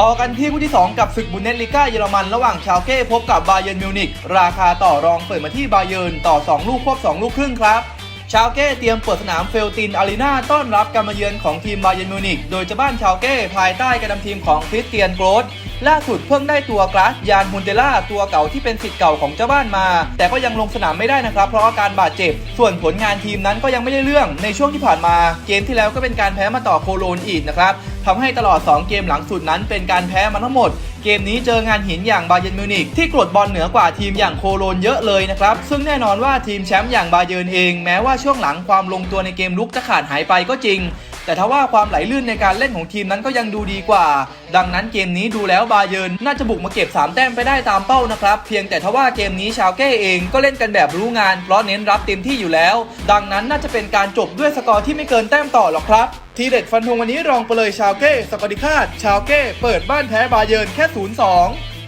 ต่อกันที่คู่ที่ 2 กับศึกบุนเดสลิก้าเยอรมันระหว่างชาวเก้พบกับบาเยิร์นมิวนิกราคาต่อรองเปิดมาที่บาเยิร์นต่อ 2 ลูกควบ2 ลูกครึ่งครับ ชาวเก้เตรียมเปิดสนามเฟลตินอารีนาต้อนรับการมาเยือนของทีมบาเยิร์นมิวนิกโดยเจะบ้านชาวเก้ภายใต้การนำทีมของคริสเตียนโกรธล่าสุดเพิ่งได้ตัวกราสยานฮุนเตล่าตัวเก่าที่เป็นสิทธิ์เก่าของเจ้าบ้านมา แต่ก็ยังลงสนามไม่ได้นะครับ เพราะอาการบาดเจ็บ ส่วนผลงานทีมนั้นก็ยังไม่ได้เรื่องในช่วงที่ผ่านมา เกมที่แล้วก็เป็นการแพ้มาต่อโคโลนอีกนะครับทำให้ตลอด 2 เกมหลังสุดนั้นเป็นการแพ้มาทั้งหมด เกมนี้เจองานหินอย่างบาเยิร์นมิวนิกที่กดบอลเหนือกว่าทีมอย่างโคโลนเยอะเลยนะครับ ซึ่งแน่นอนว่าทีมแชมป์อย่างบาเยิร์นเอง แม้ว่าช่วงหลังความลงตัวในเกมลุกจะขาดหายไปก็จริง แต่ถ้าว่าความไหลลื่นในการเล่นของทีมนั้นก็ยังดูดีกว่า ดังนั้นเกมนี้ดูแล้วบาเยิร์นน่าจะบุกมาเก็บ 3 แต้มไปได้ตามเป้านะครับ เพียงแต่ถ้าว่าเกมนี้ชาวเก้เองก็เล่นกันแบบรู้งาน เพราะเน้นรับเต็มที่อยู่แล้ว ดังนั้นน่าจะเป็นการจบด้วยสกอร์ที่ไม่เกินแต้มต่อหรอกครับทีเด็ดฟันธงวันนี้รองไปเลยชาวเก้สกอร์ดิคาดชาวเก้เปิดบ้านแพ้บาเยิร์นแค่ 0-2